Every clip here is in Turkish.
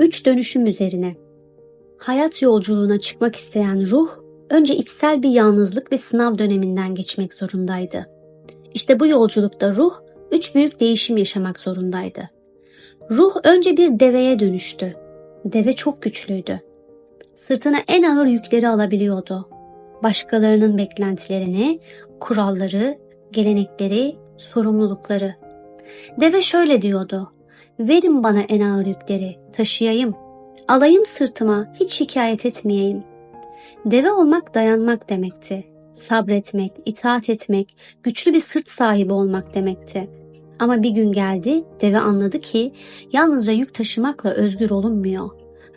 Üç dönüşüm üzerine. Hayat yolculuğuna çıkmak isteyen ruh, önce içsel bir yalnızlık ve sınav döneminden geçmek zorundaydı. İşte bu yolculukta ruh, üç büyük değişim yaşamak zorundaydı. Ruh önce bir deveye dönüştü. Deve çok güçlüydü. Sırtına en ağır yükleri alabiliyordu. Başkalarının beklentilerini, kuralları, gelenekleri, sorumlulukları. Deve şöyle diyordu. Verin bana en ağır yükleri, taşıyayım. Alayım sırtıma, hiç şikayet etmeyeyim. Deve olmak dayanmak demekti. Sabretmek, itaat etmek, güçlü bir sırt sahibi olmak demekti. Ama bir gün geldi, deve anladı ki yalnızca yük taşımakla özgür olunmuyor.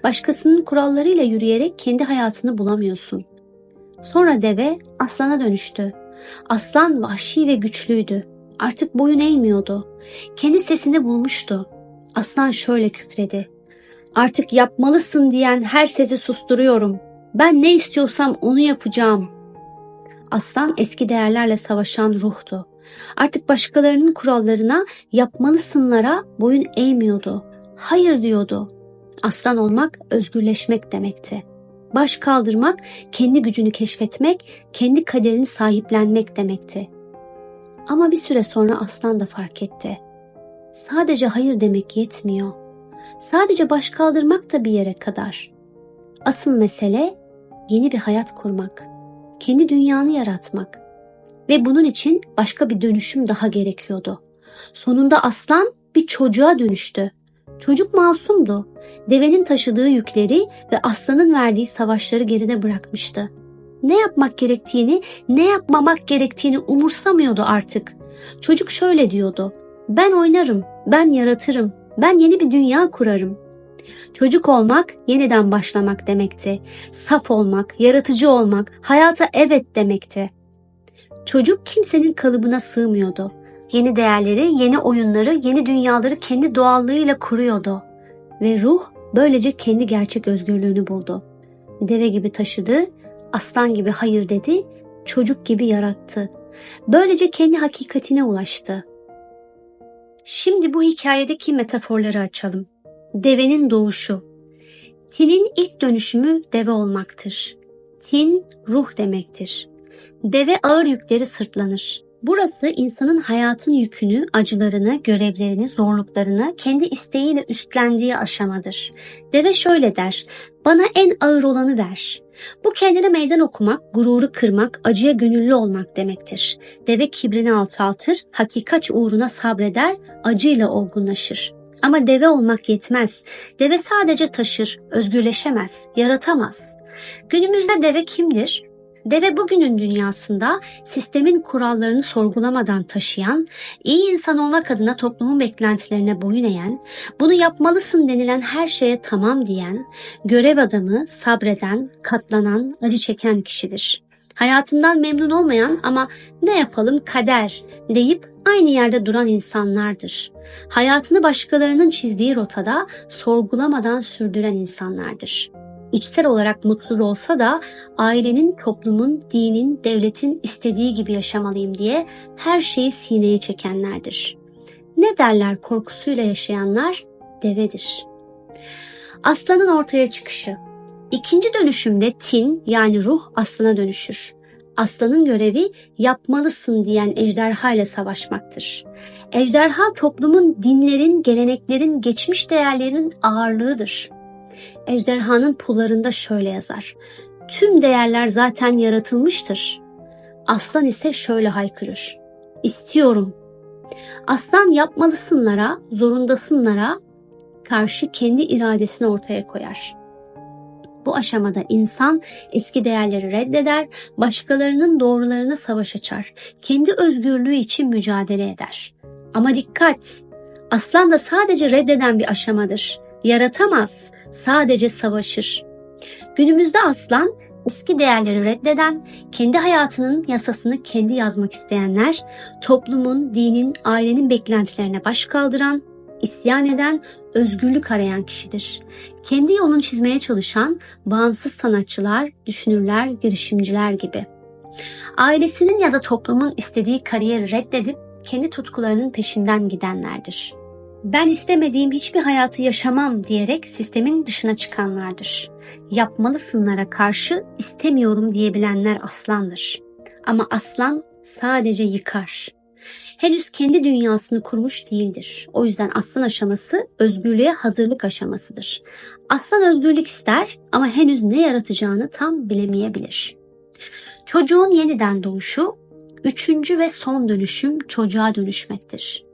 Başkasının kurallarıyla yürüyerek kendi hayatını bulamıyorsun. Sonra deve aslana dönüştü. Aslan vahşi ve güçlüydü. Artık boyun eğmiyordu. Kendi sesini bulmuştu. Aslan şöyle kükredi. Artık yapmalısın diyen her sesi susturuyorum. Ben ne istiyorsam onu yapacağım. Aslan eski değerlerle savaşan ruhtu. Artık başkalarının kurallarına, yapmalısınlara boyun eğmiyordu. Hayır diyordu. Aslan olmak özgürleşmek demekti. Baş kaldırmak, kendi gücünü keşfetmek, kendi kaderini sahiplenmek demekti. Ama bir süre sonra aslan da fark etti. Sadece hayır demek yetmiyor. Sadece baş kaldırmak da bir yere kadar. Asıl mesele yeni bir hayat kurmak, kendi dünyanı yaratmak ve bunun için başka bir dönüşüm daha gerekiyordu. Sonunda aslan bir çocuğa dönüştü. Çocuk masumdu. Devenin taşıdığı yükleri ve aslanın verdiği savaşları geride bırakmıştı. Ne yapmak gerektiğini, ne yapmamak gerektiğini umursamıyordu artık. Çocuk şöyle diyordu. Ben oynarım, ben yaratırım, ben yeni bir dünya kurarım. Çocuk olmak yeniden başlamak demekti. Saf olmak, yaratıcı olmak, hayata evet demekti. Çocuk kimsenin kalıbına sığmıyordu. Yeni değerleri, yeni oyunları, yeni dünyaları kendi doğallığıyla kuruyordu. Ve ruh böylece kendi gerçek özgürlüğünü buldu. Deve gibi taşıdı, aslan gibi hayır dedi, çocuk gibi yarattı. Böylece kendi hakikatine ulaştı. Şimdi bu hikayedeki metaforları açalım. Devenin doğuşu. Tin'in ilk dönüşümü deve olmaktır. Tin ruh demektir. Deve ağır yükleri sırtlanır. Burası insanın hayatın yükünü, acılarını, görevlerini, zorluklarını kendi isteğiyle üstlendiği aşamadır. Deve şöyle der, bana en ağır olanı ver. Bu kendine meydan okumak, gururu kırmak, acıya gönüllü olmak demektir. Deve kibrini alçaltır, hakikat uğruna sabreder, acıyla olgunlaşır. Ama deve olmak yetmez. Deve sadece taşır, özgürleşemez, yaratamaz. Günümüzde deve kimdir? Deve bugünün dünyasında sistemin kurallarını sorgulamadan taşıyan, iyi insan olmak adına toplumun beklentilerine boyun eğen, bunu yapmalısın denilen her şeye tamam diyen, görev adamı, sabreden, katlanan, acı çeken kişidir. Hayatından memnun olmayan ama ne yapalım kader deyip aynı yerde duran insanlardır. Hayatını başkalarının çizdiği rotada sorgulamadan sürdüren insanlardır içsel olarak mutsuz olsa da ailenin, toplumun, dinin, devletin istediği gibi yaşamalıyım diye her şeyi sineye çekenlerdir. Ne derler korkusuyla yaşayanlar? Devedir. Aslanın ortaya çıkışı. İkinci dönüşümde tin yani ruh aslana dönüşür. Aslanın görevi yapmalısın diyen ejderha ile savaşmaktır. Ejderha toplumun, dinlerin, geleneklerin, geçmiş değerlerinin ağırlığıdır. Ejderhanın pullarında şöyle yazar. Tüm değerler zaten yaratılmıştır. Aslan ise şöyle haykırır. İstiyorum. Aslan yapmalısınlara, zorundasınlara karşı kendi iradesini ortaya koyar. Bu aşamada insan eski değerleri reddeder, başkalarının doğrularına savaş açar, kendi özgürlüğü için mücadele eder. Ama dikkat! Aslan da sadece reddeden bir aşamadır. Yaratamaz, sadece savaşır. Günümüzde aslan eski değerleri reddeden, kendi hayatının yasasını kendi yazmak isteyenler, toplumun, dinin, ailenin beklentilerine baş kaldıran, isyan eden, özgürlük arayan kişidir. Kendi yolunu çizmeye çalışan bağımsız sanatçılar, düşünürler, girişimciler gibi. Ailesinin ya da toplumun istediği kariyeri reddedip kendi tutkularının peşinden gidenlerdir. Ben istemediğim hiçbir hayatı yaşamam diyerek sistemin dışına çıkanlardır. Yapmalısınlara karşı istemiyorum diyebilenler aslandır. Ama aslan sadece yıkar. Henüz kendi dünyasını kurmuş değildir. O yüzden aslan aşaması özgürlüğe hazırlık aşamasıdır. Aslan özgürlük ister ama henüz ne yaratacağını tam bilemeyebilir. Çocuğun yeniden doğuşu, üçüncü ve son dönüşüm çocuğa dönüşmektir.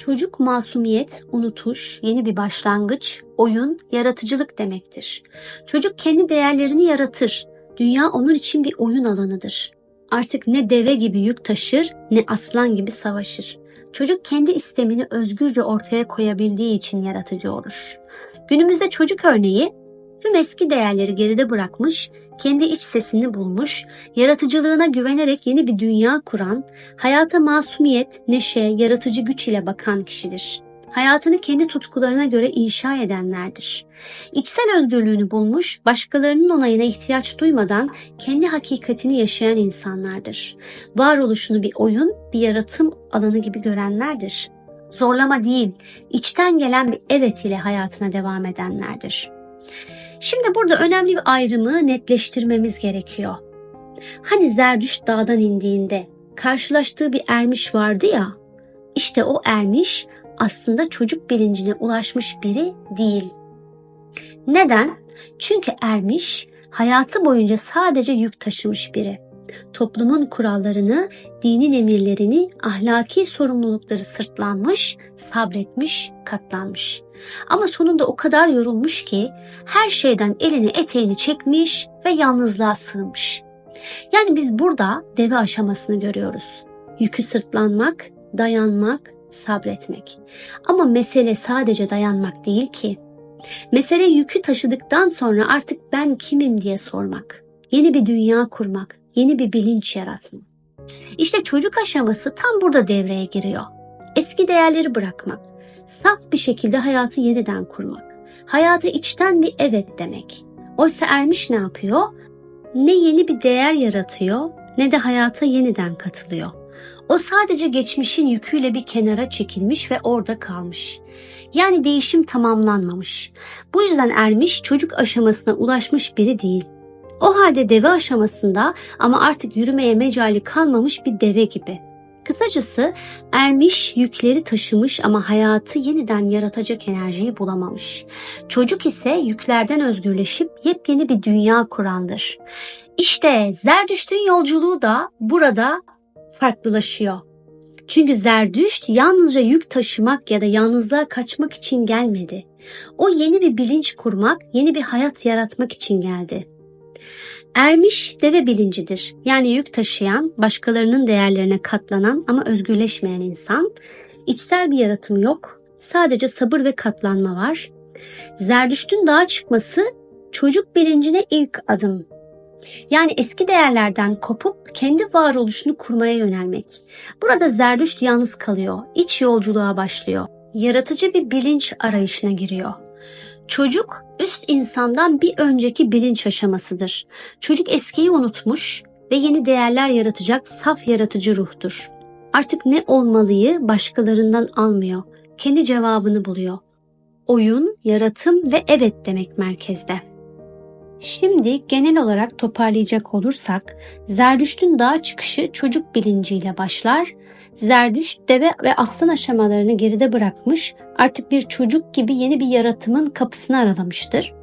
Çocuk masumiyet, unutuş, yeni bir başlangıç, oyun, yaratıcılık demektir. Çocuk kendi değerlerini yaratır. Dünya onun için bir oyun alanıdır. Artık ne deve gibi yük taşır ne aslan gibi savaşır. Çocuk kendi istemini özgürce ortaya koyabildiği için yaratıcı olur. Günümüzde çocuk örneği tüm eski değerleri geride bırakmış, kendi iç sesini bulmuş, yaratıcılığına güvenerek yeni bir dünya kuran, hayata masumiyet, neşe, yaratıcı güç ile bakan kişidir. Hayatını kendi tutkularına göre inşa edenlerdir. İçsel özgürlüğünü bulmuş, başkalarının onayına ihtiyaç duymadan kendi hakikatini yaşayan insanlardır. Varoluşunu bir oyun, bir yaratım alanı gibi görenlerdir. Zorlama değil, içten gelen bir evet ile hayatına devam edenlerdir. Şimdi burada önemli bir ayrımı netleştirmemiz gerekiyor. Hani Zerdüşt dağdan indiğinde karşılaştığı bir ermiş vardı ya, işte o ermiş aslında çocuk bilincine ulaşmış biri değil. Neden? Çünkü ermiş hayatı boyunca sadece yük taşımış biri. Toplumun kurallarını, dinin emirlerini, ahlaki sorumlulukları sırtlanmış, sabretmiş, katlanmış. Ama sonunda o kadar yorulmuş ki her şeyden elini eteğini çekmiş ve yalnızlığa sığmış. Yani biz burada deve aşamasını görüyoruz. Yükü sırtlanmak, dayanmak, sabretmek. Ama mesele sadece dayanmak değil ki. Mesele yükü taşıdıktan sonra artık ben kimim diye sormak. Yeni bir dünya kurmak, yeni bir bilinç yaratmak. İşte çocuk aşaması tam burada devreye giriyor. Eski değerleri bırakmak, saf bir şekilde hayatı yeniden kurmak. Hayata içten bir evet demek. Oysa ermiş ne yapıyor? Ne yeni bir değer yaratıyor ne de hayata yeniden katılıyor. O sadece geçmişin yüküyle bir kenara çekilmiş ve orada kalmış. Yani değişim tamamlanmamış. Bu yüzden ermiş çocuk aşamasına ulaşmış biri değil. O halde deve aşamasında ama artık yürümeye mecali kalmamış bir deve gibi. Kısacası ermiş yükleri taşımış ama hayatı yeniden yaratacak enerjiyi bulamamış. Çocuk ise yüklerden özgürleşip yepyeni bir dünya kurandır. İşte Zerdüşt'ün yolculuğu da burada farklılaşıyor. Çünkü Zerdüşt yalnızca yük taşımak ya da yalnızlığa kaçmak için gelmedi. O yeni bir bilinç kurmak, yeni bir hayat yaratmak için geldi. Ermiş deve bilincidir. Yani yük taşıyan, başkalarının değerlerine katlanan ama özgürleşmeyen insan. İçsel bir yaratım yok. Sadece sabır ve katlanma var. Zerdüşt'ün dağa çıkması çocuk bilincine ilk adım. Yani eski değerlerden kopup kendi varoluşunu kurmaya yönelmek. Burada Zerdüşt yalnız kalıyor, iç yolculuğa başlıyor. Yaratıcı bir bilinç arayışına giriyor. Çocuk üst insandan bir önceki bilinç aşamasıdır. Çocuk eskiyi unutmuş ve yeni değerler yaratacak saf yaratıcı ruhtur. Artık ne olmalıyı başkalarından almıyor. Kendi cevabını buluyor. Oyun, yaratım ve evet demek merkezde. Şimdi genel olarak toparlayacak olursak Zerdüşt'ün dağa çıkışı çocuk bilinciyle başlar. Zerdüşt deve ve aslan aşamalarını geride bırakmış, artık bir çocuk gibi yeni bir yaratımın kapısını aralamıştır.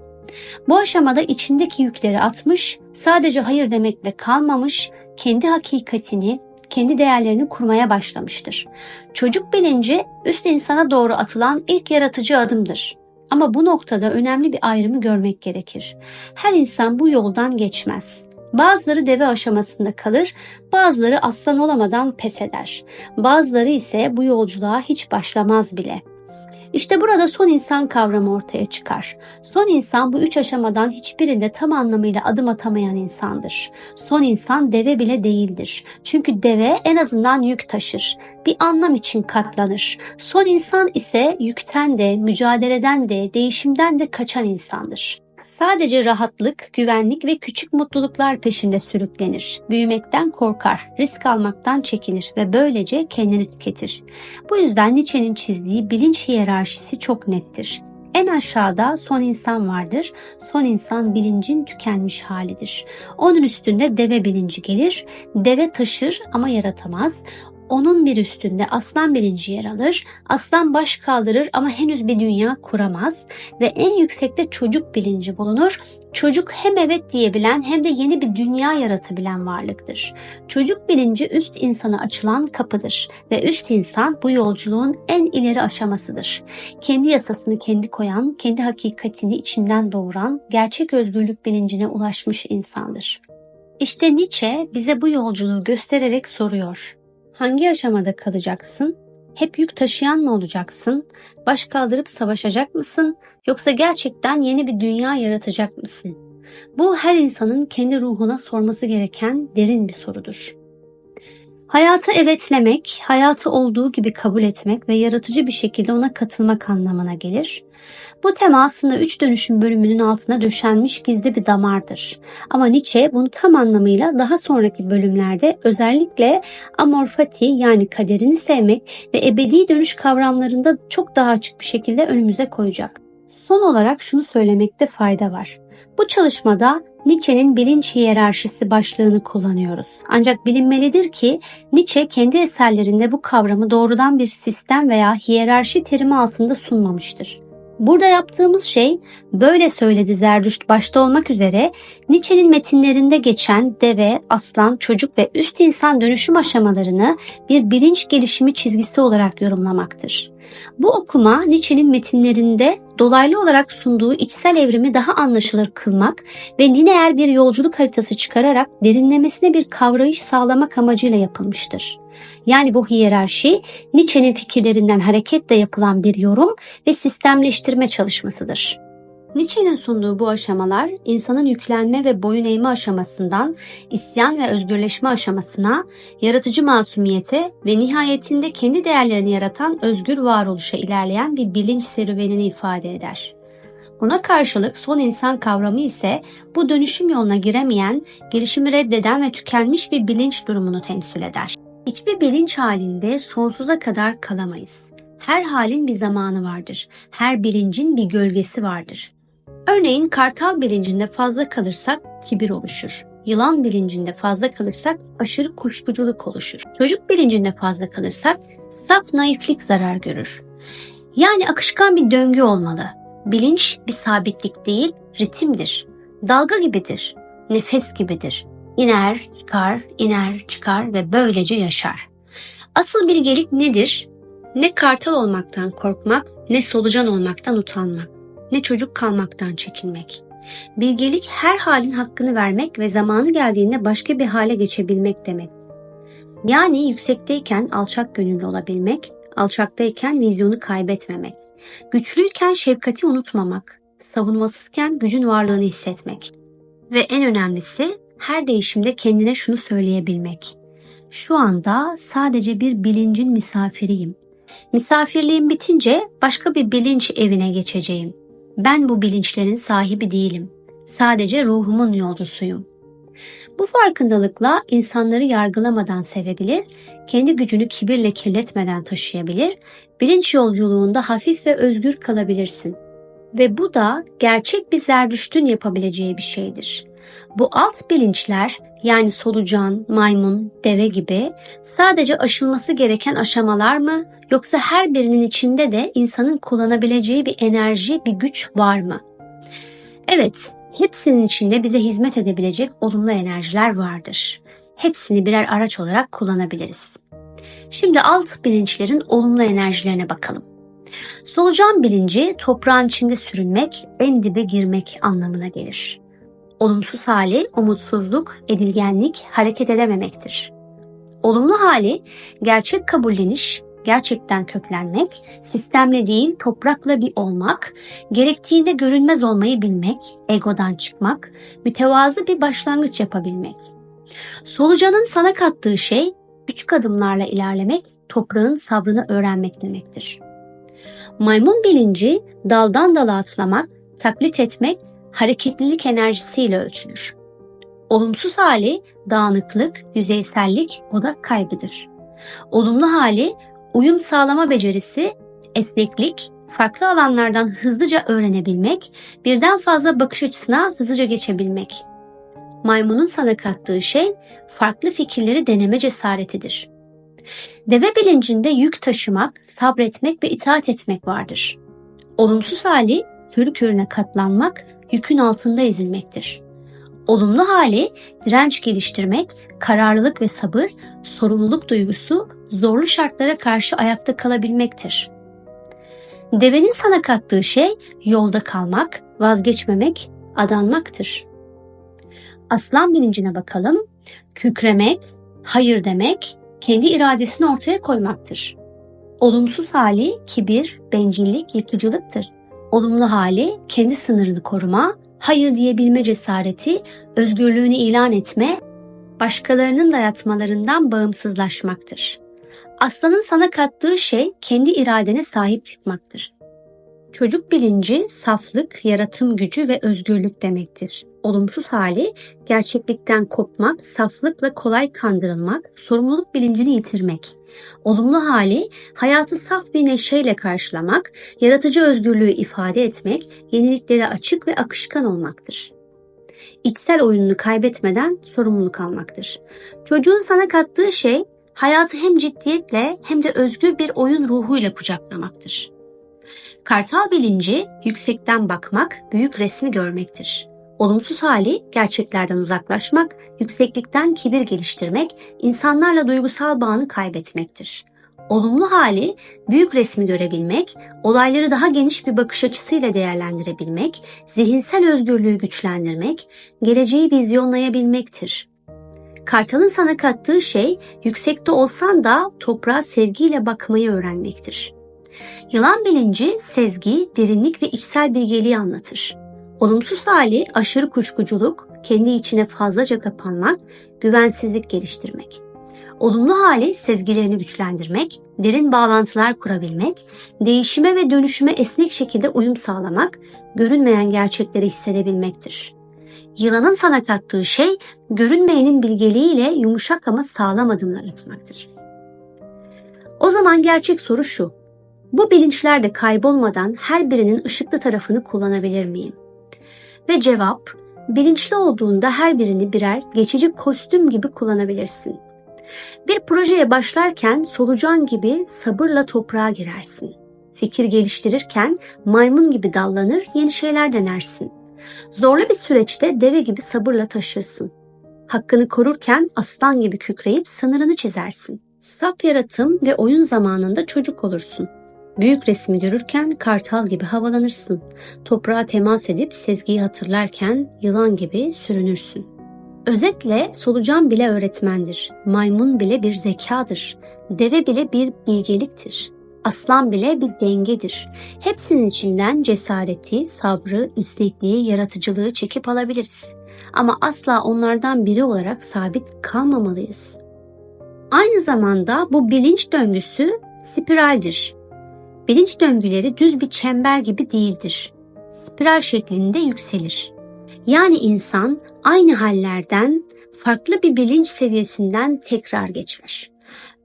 Bu aşamada içindeki yükleri atmış, sadece hayır demekle kalmamış, kendi hakikatini, kendi değerlerini kurmaya başlamıştır. Çocuk bilinci üst insana doğru atılan ilk yaratıcı adımdır. Ama bu noktada önemli bir ayrımı görmek gerekir. Her insan bu yoldan geçmez. Bazıları deve aşamasında kalır, bazıları aslan olamadan pes eder. Bazıları ise bu yolculuğa hiç başlamaz bile. İşte burada son insan kavramı ortaya çıkar. Son insan bu üç aşamadan hiçbirinde tam anlamıyla adım atamayan insandır. Son insan deve bile değildir. Çünkü deve en azından yük taşır. Bir anlam için katlanır. Son insan ise yükten de, mücadeleden de, değişimden de kaçan insandır. Sadece rahatlık, güvenlik ve küçük mutluluklar peşinde sürüklenir. Büyümekten korkar, risk almaktan çekinir ve böylece kendini tüketir. Bu yüzden Nietzsche'nin çizdiği bilinç hiyerarşisi çok nettir. En aşağıda son insan vardır. Son insan bilincin tükenmiş halidir. Onun üstünde deve bilinci gelir. Deve taşır ama yaratamaz. Onun bir üstünde aslan bilinci yer alır. Aslan baş kaldırır ama henüz bir dünya kuramaz. Ve en yüksekte çocuk bilinci bulunur. Çocuk hem evet diyebilen hem de yeni bir dünya yaratabilen varlıktır. Çocuk bilinci üst insana açılan kapıdır ve üst insan bu yolculuğun en ileri aşamasıdır. Kendi yasasını kendi koyan, kendi hakikatini içinden doğuran, gerçek özgürlük bilincine ulaşmış insandır. İşte Nietzsche bize bu yolculuğu göstererek soruyor. Hangi aşamada kalacaksın? Hep yük taşıyan mı olacaksın? Baş kaldırıp savaşacak mısın? Yoksa gerçekten yeni bir dünya yaratacak mısın? Bu her insanın kendi ruhuna sorması gereken derin bir sorudur. Hayatı evetlemek, hayatı olduğu gibi kabul etmek ve yaratıcı bir şekilde ona katılmak anlamına gelir. Bu tema aslında üç dönüşüm bölümünün altına döşenmiş gizli bir damardır. Ama Nietzsche bunu tam anlamıyla daha sonraki bölümlerde özellikle amorfati yani kaderini sevmek ve ebedi dönüş kavramlarında çok daha açık bir şekilde önümüze koyacak. Son olarak şunu söylemekte fayda var. Bu çalışmada Nietzsche'nin bilinç hiyerarşisi başlığını kullanıyoruz. Ancak bilinmelidir ki Nietzsche kendi eserlerinde bu kavramı doğrudan bir sistem veya hiyerarşi terimi altında sunmamıştır. Burada yaptığımız şey böyle söyledi Zerdüşt başta olmak üzere Nietzsche'nin metinlerinde geçen deve, aslan, çocuk ve üst insan dönüşüm aşamalarını bir bilinç gelişimi çizgisi olarak yorumlamaktır. Bu okuma Nietzsche'nin metinlerinde dolaylı olarak sunduğu içsel evrimi daha anlaşılır kılmak ve lineer bir yolculuk haritası çıkararak derinlemesine bir kavrayış sağlamak amacıyla yapılmıştır. Yani bu hiyerarşi Nietzsche'nin fikirlerinden hareketle yapılan bir yorum ve sistemleştirme çalışmasıdır. Nietzsche'nin sunduğu bu aşamalar insanın yüklenme ve boyun eğme aşamasından isyan ve özgürleşme aşamasına, yaratıcı masumiyete ve nihayetinde kendi değerlerini yaratan özgür varoluşa ilerleyen bir bilinç serüvenini ifade eder. Buna karşılık son insan kavramı ise bu dönüşüm yoluna giremeyen, gelişimi reddeden ve tükenmiş bir bilinç durumunu temsil eder. Hiçbir bilinç halinde sonsuza kadar kalamayız. Her halin bir zamanı vardır. Her bilincin bir gölgesi vardır. Örneğin kartal bilincinde fazla kalırsak kibir oluşur. Yılan bilincinde fazla kalırsak aşırı kuşkuculuk oluşur. Çocuk bilincinde fazla kalırsak saf naiflik zarar görür. Yani akışkan bir döngü olmalı. Bilinç bir sabitlik değil, ritimdir. Dalga gibidir, nefes gibidir. İner, çıkar, iner, çıkar ve böylece yaşar. Asıl bilgelik nedir? Ne kartal olmaktan korkmak, ne solucan olmaktan utanmak ne çocuk kalmaktan çekinmek. Bilgelik her halin hakkını vermek ve zamanı geldiğinde başka bir hale geçebilmek demek. Yani yüksekteyken alçak gönüllü olabilmek, alçaktayken vizyonu kaybetmemek, güçlüyken şefkati unutmamak, savunmasızken gücün varlığını hissetmek ve en önemlisi her değişimde kendine şunu söyleyebilmek. Şu anda sadece bir bilincin misafiriyim. Misafirliğim bitince başka bir bilinç evine geçeceğim. Ben bu bilinçlerin sahibi değilim. Sadece ruhumun yolcusuyum. Bu farkındalıkla insanları yargılamadan sevebilir, kendi gücünü kibirle kirletmeden taşıyabilir, bilinç yolculuğunda hafif ve özgür kalabilirsin. Ve bu da gerçek bir zerdüştün yapabileceği bir şeydir. Bu alt bilinçler yani solucan, maymun, deve gibi sadece aşılması gereken aşamalar mı yoksa her birinin içinde de insanın kullanabileceği bir enerji, bir güç var mı? Evet, hepsinin içinde bize hizmet edebilecek olumlu enerjiler vardır. Hepsini birer araç olarak kullanabiliriz. Şimdi alt bilinçlerin olumlu enerjilerine bakalım. Solucan bilinci toprağın içinde sürünmek, en dibe girmek anlamına gelir. Olumsuz hali umutsuzluk, edilgenlik, hareket edememektir. Olumlu hali gerçek kabulleniş, gerçekten köklenmek, sistemle değil toprakla bir olmak, gerektiğinde görünmez olmayı bilmek, egodan çıkmak, mütevazı bir başlangıç yapabilmek. Solucanın sana kattığı şey küçük adımlarla ilerlemek, toprağın sabrını öğrenmek demektir. Maymun bilinci daldan dala atlamak, taklit etmek, hareketlilik enerjisiyle ölçülür. Olumsuz hali dağınıklık, yüzeysellik, odak kaybıdır. Olumlu hali uyum sağlama becerisi, esneklik, farklı alanlardan hızlıca öğrenebilmek, birden fazla bakış açısına hızlıca geçebilmek. Maymunun sana kattığı şey farklı fikirleri deneme cesaretidir. Deve bilincinde yük taşımak, sabretmek ve itaat etmek vardır. Olumsuz hali körü körüne katlanmak, yükün altında ezilmektir. Olumlu hali direnç geliştirmek, kararlılık ve sabır, sorumluluk duygusu, zorlu şartlara karşı ayakta kalabilmektir. Devenin sana kattığı şey yolda kalmak, vazgeçmemek, adanmaktır. Aslan bilincine bakalım. Kükremek, hayır demek, kendi iradesini ortaya koymaktır. Olumsuz hali kibir, bencillik, yıkıcılıktır. Olumlu hali kendi sınırını koruma, hayır diyebilme cesareti, özgürlüğünü ilan etme, başkalarının dayatmalarından bağımsızlaşmaktır. Aslanın sana kattığı şey kendi iradene sahip çıkmaktır. Çocuk bilinci saflık, yaratım gücü ve özgürlük demektir. Olumsuz hali gerçeklikten kopmak, saflıkla kolay kandırılmak, sorumluluk bilincini yitirmek. Olumlu hali hayatı saf bir neşeyle karşılamak, yaratıcı özgürlüğü ifade etmek, yeniliklere açık ve akışkan olmaktır. İçsel oyununu kaybetmeden sorumluluk almaktır. Çocuğun sana kattığı şey hayatı hem ciddiyetle hem de özgür bir oyun ruhuyla kucaklamaktır. Kartal bilinci yüksekten bakmak, büyük resmi görmektir. Olumsuz hali gerçeklerden uzaklaşmak, yükseklikten kibir geliştirmek, insanlarla duygusal bağını kaybetmektir. Olumlu hali büyük resmi görebilmek, olayları daha geniş bir bakış açısıyla değerlendirebilmek, zihinsel özgürlüğü güçlendirmek, geleceği vizyonlayabilmektir. Kartalın sana kattığı şey yüksekte olsan da toprağa sevgiyle bakmayı öğrenmektir. Yılan bilinci sezgi, derinlik ve içsel bilgeliği anlatır. Olumsuz hali aşırı kuşkuculuk, kendi içine fazlaca kapanmak, güvensizlik geliştirmek. Olumlu hali sezgilerini güçlendirmek, derin bağlantılar kurabilmek, değişime ve dönüşüme esnek şekilde uyum sağlamak, görünmeyen gerçekleri hissedebilmektir. Yılanın sana kattığı şey görünmeyenin bilgeliğiyle yumuşak ama sağlam adımlar atmaktır. O zaman gerçek soru şu. Bu bilinçlerde kaybolmadan her birinin ışıklı tarafını kullanabilir miyim? Ve cevap, bilinçli olduğunda her birini birer geçici kostüm gibi kullanabilirsin. Bir projeye başlarken solucan gibi sabırla toprağa girersin. Fikir geliştirirken maymun gibi dallanır, yeni şeyler denersin. Zorlu bir süreçte deve gibi sabırla taşırsın. Hakkını korurken aslan gibi kükreyip sınırını çizersin. Saf yaratım ve oyun zamanında çocuk olursun. Büyük resmi görürken kartal gibi havalanırsın. Toprağa temas edip sezgiyi hatırlarken yılan gibi sürünürsün. Özetle solucan bile öğretmendir. Maymun bile bir zekadır. Deve bile bir bilgeliktir. Aslan bile bir dengedir. Hepsinin içinden cesareti, sabrı, esnekliği, yaratıcılığı çekip alabiliriz. Ama asla onlardan biri olarak sabit kalmamalıyız. Aynı zamanda bu bilinç döngüsü spiraldir. Bilinç döngüleri düz bir çember gibi değildir. Spiral şeklinde yükselir. Yani insan aynı hallerden farklı bir bilinç seviyesinden tekrar geçer.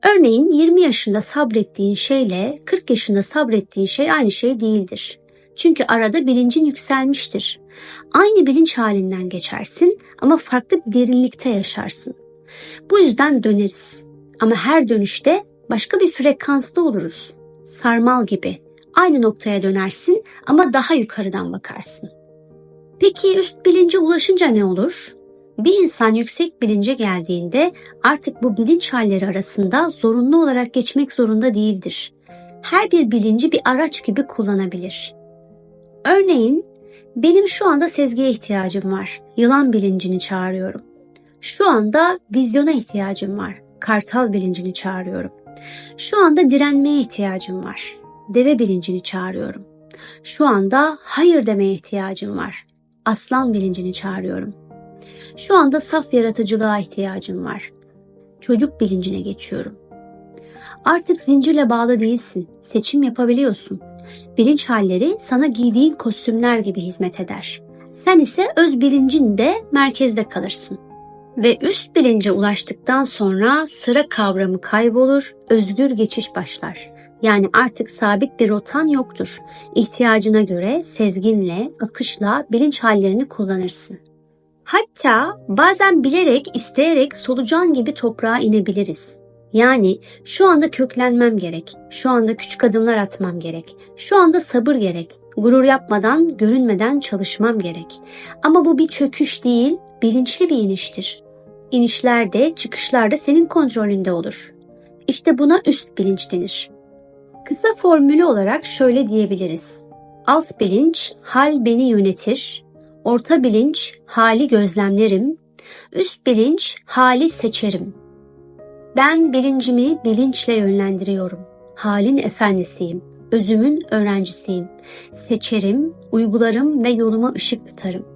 Örneğin 20 yaşında sabrettiğin şeyle 40 yaşında sabrettiğin şey aynı şey değildir. Çünkü arada bilincin yükselmiştir. Aynı bilinç halinden geçersin ama farklı bir derinlikte yaşarsın. Bu yüzden döneriz. Ama her dönüşte başka bir frekansta oluruz. Sarmal gibi. Aynı noktaya dönersin ama daha yukarıdan bakarsın. Peki üst bilince ulaşınca ne olur? Bir insan yüksek bilince geldiğinde artık bu bilinç halleri arasında zorunlu olarak geçmek zorunda değildir. Her bir bilinci bir araç gibi kullanabilir. Örneğin benim şu anda sezgiye ihtiyacım var. Yılan bilincini çağırıyorum. Şu anda vizyona ihtiyacım var. Kartal bilincini çağırıyorum. Şu anda direnmeye ihtiyacım var. Deve bilincini çağırıyorum. Şu anda hayır demeye ihtiyacım var. Aslan bilincini çağırıyorum. Şu anda saf yaratıcılığa ihtiyacım var. Çocuk bilincine geçiyorum. Artık zincirle bağlı değilsin. Seçim yapabiliyorsun. Bilinç halleri sana giydiğin kostümler gibi hizmet eder. Sen ise öz bilincinde merkezde kalırsın. Ve üst bilince ulaştıktan sonra sıra kavramı kaybolur, özgür geçiş başlar. Yani artık sabit bir rotan yoktur. İhtiyacına göre sezginle, akışla bilinç hallerini kullanırsın. Hatta bazen bilerek, isteyerek solucan gibi toprağa inebiliriz. Yani şu anda köklenmem gerek, şu anda küçük adımlar atmam gerek, şu anda sabır gerek, gurur yapmadan, görünmeden çalışmam gerek. Ama bu bir çöküş değil, bilinçli bir iniştir. İnişlerde, çıkışlarda senin kontrolünde olur. İşte buna üst bilinç denir. Kısa formülü olarak şöyle diyebiliriz. Alt bilinç, hal beni yönetir. Orta bilinç, hali gözlemlerim. Üst bilinç, hali seçerim. Ben bilincimi bilinçle yönlendiriyorum. Halin efendisiyim. Özümün öğrencisiyim. Seçerim, uygularım ve yoluma ışık tutarım.